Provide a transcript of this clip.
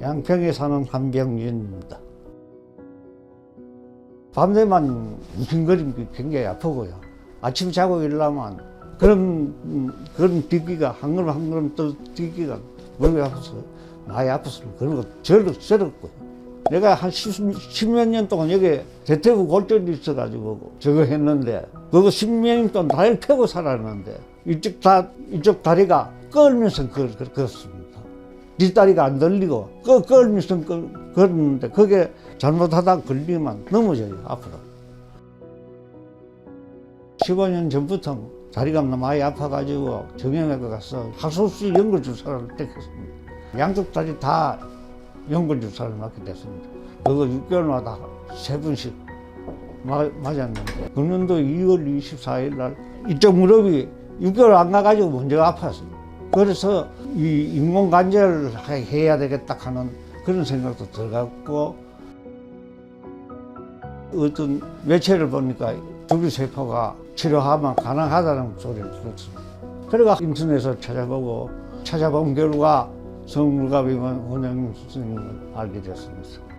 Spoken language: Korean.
양평에 사는 한병윤입니다. 밤새만 게 굉장히 아프고요. 아침 자고 일어나면 그런 음, 그런 뛰기가 한 걸음 한 걸음 또 뛰기가 몸이 아파서 많이 아팠어요. 그런 거 저를 썰었고요. 내가 한 십몇 년 동안 여기 대퇴부 골절이 있어가지고 저거 했는데 그거 십몇 동안 다리를 펴고 살았는데 이쪽 다 이쪽 다리가 끌면서 걸, 걸, 걷습니다. 뒷다리가 안 들리고 끌, 끌면서 걸, 걸었는데 그게 잘못하다 걸리면 넘어져요 앞으로. 15년 전부터 다리가 너무 많이 아파가지고 정형외과 가서 하소수 연골 주사를 택했습니다. 양쪽 다리 다 연골 주사를 맞게 됐습니다. 그거 6개월마다 세 번씩 마- 맞았는데 그 년도 2월 24일 날 이쪽 무릎이 6개월 안 가가지고 먼저 아팠습니다. 그래서 이 인공관절을 하- 해야 되겠다 하는 그런 생각도 들어갔고 어떤 매체를 보니까 두류세포가 치료하면 가능하다는 소리를 들었습니다. 그래가 인터넷에서 찾아보고 찾아본 결과 성물갑이면 원영님 선생님을 알게 됐습니다.